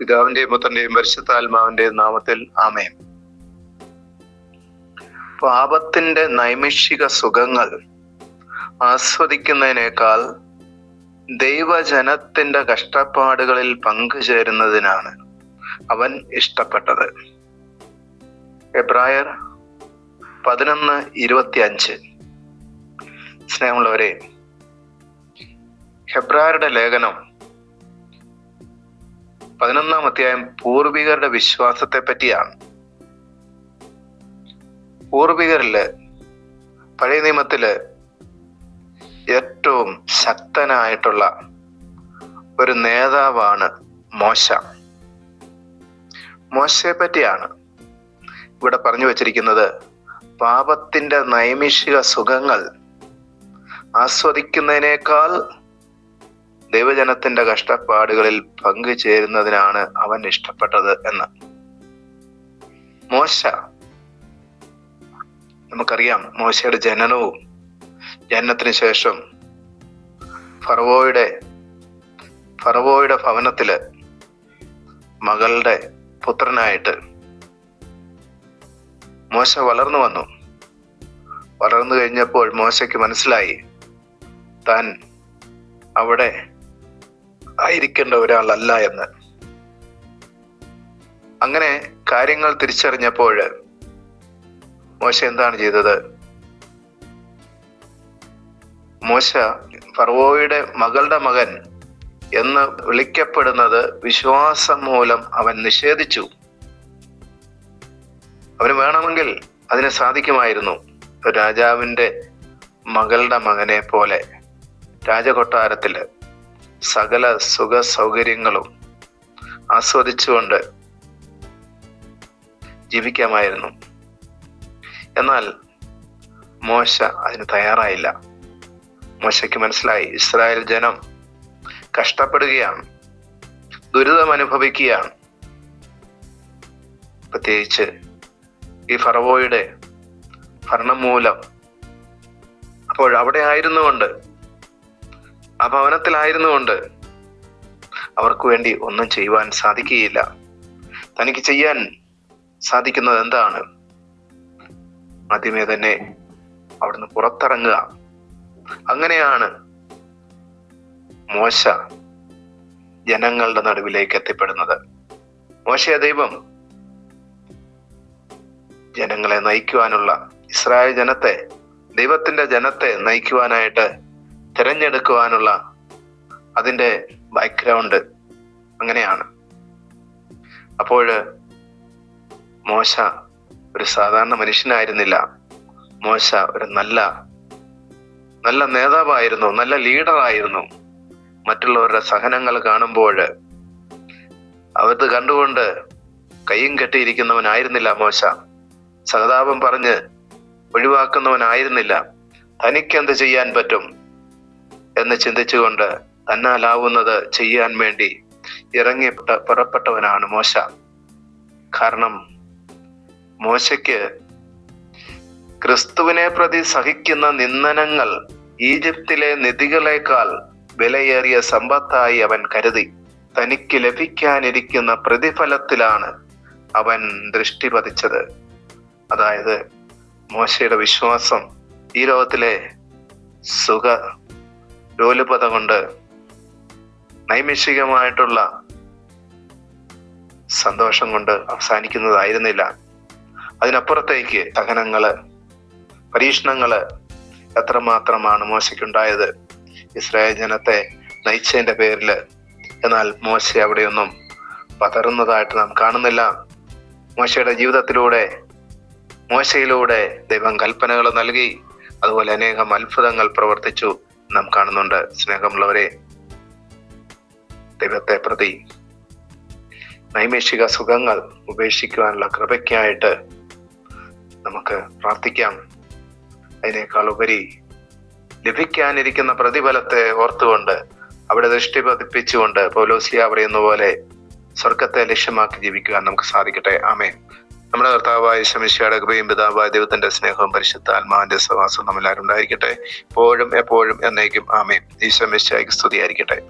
പിതാവിന്റെയും പുത്രന്റെയും പരിശുദ്ധാത്മാവിന്റെയും നാമത്തിൽ ആമേൻ. പാപത്തിന്റെ നൈമിഷിക സുഖങ്ങൾ ആസ്വദിക്കുന്നതിനേക്കാൾ ദൈവജനത്തിന്റെ കഷ്ടപ്പാടുകളിൽ പങ്കുചേരുന്നതിനാണ് അവൻ ഇഷ്ടപ്പെട്ടത്. എബ്രായർ പതിനൊന്ന് ഇരുപത്തി അഞ്ച് സ്നേഹമുള്ളവരെ ഹെബ്രായരുടെ ലേഖനം പതിനൊന്നാം അധ്യായം പൂർവികരുടെ വിശ്വാസത്തെ പറ്റിയാണ് പൂർവികരിൽ പഴയ നിയമത്തിൽ ഏറ്റവും ശക്തനായിട്ടുള്ള ഒരു നേതാവാണ് മോശ. മോശയെ പറ്റിയാണ് ഇവിടെ പറഞ്ഞു വച്ചിരിക്കുന്നത്. പാപത്തിന്റെ നൈമിഷിക സുഖങ്ങൾ ആസ്വദിക്കുന്നതിനേക്കാൾ ദൈവജനത്തിന്റെ കഷ്ടപ്പാടുകളിൽ പങ്കുചേരുന്നതിനാണ് അവൻ ഇഷ്ടപ്പെട്ടത് എന്ന്. മോശ. നമുക്കറിയാം മോശയുടെ ജനനവും ജനനത്തിന് ശേഷം ഫറവോയുടെ ഫറവോയുടെ ഭവനത്തിൽ മകളുടെ പുത്രനായിട്ട് മോശ വളർന്നു വന്നു. വളർന്നു കഴിഞ്ഞപ്പോൾ മോശയ്ക്ക് മനസ്സിലായി താൻ അവിടെ ആയിരിക്കേണ്ട ഒരാളല്ല എന്ന്. അങ്ങനെ കാര്യങ്ങൾ തിരിച്ചറിഞ്ഞപ്പോൾ മോശ എന്താണ് ചെയ്തത്? മോശ ഫർവോയുടെ മകളുടെ മകൻ എന്ന് വിളിക്കപ്പെടുന്നത് വിശ്വാസം മൂലം അവൻ നിഷേധിച്ചു. അവന് വേണമെങ്കിൽ അതിന് സാധിക്കുമായിരുന്നു. രാജാവിന്റെ മകളുടെ മകനെ പോലെ രാജകൊട്ടാരത്തിൽ സകല സുഖ സൗകര്യങ്ങളും ആസ്വദിച്ചുകൊണ്ട് ജീവിക്കാമായിരുന്നു. എന്നാൽ മോശ അതിന് തയ്യാറായില്ല. മോശയ്ക്ക് മനസ്സിലായി. ഇസ്രായേൽ ജനം കഷ്ടപ്പെടുകയാണ്. ദുരിതം അനുഭവിക്കുകയാണ്. പ്രത്യേകിച്ച് ഈ ഫറവോയുടെ ഭരണം മൂലം അപ്പോൾ അവിടെ ആയിരുന്നുകൊണ്ട് ആ ഭവനത്തിലായിരുന്നുകൊണ്ട് അവർക്ക് വേണ്ടി ഒന്നും ചെയ്യുവാൻ സാധിക്കുകയില്ല. തനിക്ക് ചെയ്യാൻ സാധിക്കുന്നത് എന്താണ്? ആദ്യമേ തന്നെ അവിടുന്ന് പുറത്തിറങ്ങുക. അങ്ങനെയാണ് മോശ ജനങ്ങളുടെ നടുവിലേക്ക് എത്തിപ്പെടുന്നത്. മോശയ ദൈവം ജനങ്ങളെ നയിക്കുവാനുള്ള ഇസ്രായേൽ ജനത്തെ ദൈവത്തിന്റെ ജനത്തെ നയിക്കുവാനായിട്ട് തിരഞ്ഞെടുക്കുവാനുള്ള അതിന്റെ ബാക്ക്ഗ്രൗണ്ട് അങ്ങനെയാണ്. അപ്പോൾ മോശ ഒരു സാധാരണ മനുഷ്യനായിരുന്നില്ല. മോശ ഒരു നല്ല നല്ല നേതാവായിരുന്നു നല്ല ലീഡറായിരുന്നു മറ്റുള്ളവരുടെ സഹനങ്ങൾ കാണുമ്പോൾ അവത് കണ്ടുകൊണ്ട് കൈയും കെട്ടിയിരിക്കുന്നവനായിരുന്നില്ല മോശ. സഹതാപം പറഞ്ഞ് ഒഴിവാക്കുന്നവനായിരുന്നില്ല. തനിക്കെന്ത് ചെയ്യാൻ പറ്റും? എന്ന് ചിന്തിച്ചുകൊണ്ട് തന്നാലാവുന്നത് ചെയ്യാൻ വേണ്ടി ഇറങ്ങി പുറപ്പെട്ടവനാണ് മോശ. കാരണം മോശയ്ക്ക് ക്രിസ്തുവിനെ പ്രതി സഹിക്കുന്ന നിന്ദനങ്ങൾ ഈജിപ്തിലെ നിധികളെക്കാൾ വിലയേറിയ സമ്പത്തായി അവൻ കരുതി. തനിക്ക് ലഭിക്കാനിരിക്കുന്ന പ്രതിഫലത്തിലാണ് അവൻ ദൃഷ്ടി പതിച്ചത്. അതായത് മോശയുടെ വിശ്വാസം ഈ ലോകത്തിലെ സുഖ ലോലുപത കൊണ്ട് നൈമിഷികമായിട്ടുള്ള സന്തോഷം കൊണ്ട് അവസാനിക്കുന്നതായിരുന്നില്ല. അതിനപ്പുറത്തേക്ക് സഹനങ്ങൾ പരീക്ഷണങ്ങൾ എത്രമാത്രമാണ് മോശയ്ക്കുണ്ടായത്? ഇസ്രായേൽ ജനത്തെ നയിച്ചതിന്റെ പേരിൽ എന്നാൽ മോശ അവിടെയൊന്നും പതറുന്നതായിട്ട് നാം കാണുന്നില്ല. മോശയുടെ ജീവിതത്തിലൂടെ മോശയിലൂടെ ദൈവം കൽപ്പനകൾ നൽകി. അതുപോലെ അനേകം അത്ഭുതങ്ങൾ പ്രവർത്തിച്ചു. നാം കാണുന്നുണ്ട്. സ്നേഹമുള്ളവരെ ദൈവത്തെ പ്രതി നൈമേഷിക സുഖങ്ങൾ ഉപേക്ഷിക്കുവാനുള്ള കൃപയ്ക്കായിട്ട് നമുക്ക് പ്രാർത്ഥിക്കാം. അതിനേക്കാൾ ഉപരി ലഭിക്കാനിരിക്കുന്ന പ്രതിഫലത്തെ ഓർത്തുകൊണ്ട് അവിടെ ദൃഷ്ടി പതിപ്പിച്ചുകൊണ്ട് പൗലോസിയ പറയുന്ന പോലെ സ്വർഗത്തെ ലക്ഷ്യമാക്കി ജീവിക്കുവാൻ നമുക്ക് സാധിക്കട്ടെ. ആമേ നമ്മുടെ കർത്താവായ ശമിഷയുടെ കൃപയും പിതാവായ ദൈവത്തിന്റെ സ്നേഹവും പരിശുദ്ധ ആത്മാവിന്റെ സവാസം നമ്മളാരും ഉണ്ടായിരിക്കട്ടെ. എപ്പോഴും എപ്പോഴും എന്നേക്കും ആമേൻ. ഈ മിശിഹായ്ക്ക് സ്തുതിയായിരിക്കട്ടെ.